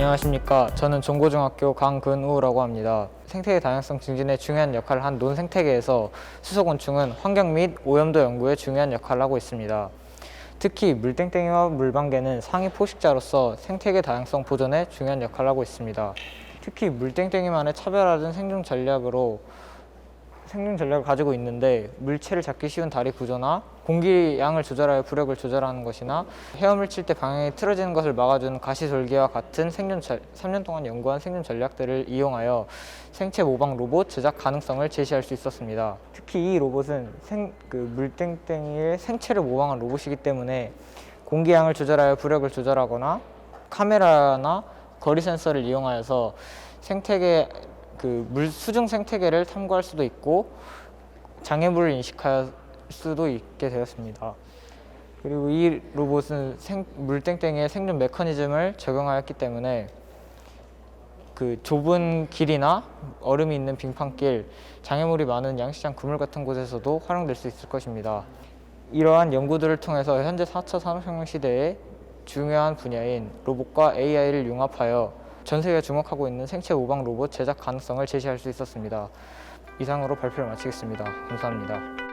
안녕하십니까. 저는 종고중학교 강근우라고 합니다. 생태계 다양성 증진에 중요한 역할을 한 논생태계에서 수소곤충은 환경 및 오염도 연구에 중요한 역할을 하고 있습니다. 특히 물땡땡이와 물방개는 상위 포식자로서 생태계 다양성 보존에 중요한 역할을 하고 있습니다. 특히 물땡땡이만의 차별화된 생존 전략으로 생존 전략을 가지고 있는데 물체를 잡기 쉬운 다리 구조나 공기 양을 조절하여 부력을 조절하는 것이나 헤엄을 칠 때 방향이 틀어지는 것을 막아주는 가시돌기와 같은 생존 전, 3년 동안 연구한 생존 전략들을 이용하여 생체 모방 로봇 제작 가능성을 제시할 수 있었습니다. 특히 이 로봇은 생, 그 물땡땡이의 생체를 모방한 로봇이기 때문에 공기 양을 조절하여 부력을 조절하거나 카메라나 거리 센서를 이용하여서 생태계 그 물 수중 생태계를 탐구할 수도 있고 장애물을 인식할 수도 있게 되었습니다. 그리고 이 로봇은 생, 물땡땡이의 생존 메커니즘을 적용하였기 때문에 그 좁은 길이나 얼음이 있는 빙판길, 장애물이 많은 양식장 그물 같은 곳에서도 활용될 수 있을 것입니다. 이러한 연구들을 통해서 현재 4차 산업혁명 시대의 중요한 분야인 로봇과 AI를 융합하여 전 세계가 주목하고 있는 생체 모방 로봇 제작 가능성을 제시할 수 있었습니다. 이상으로 발표를 마치겠습니다. 감사합니다.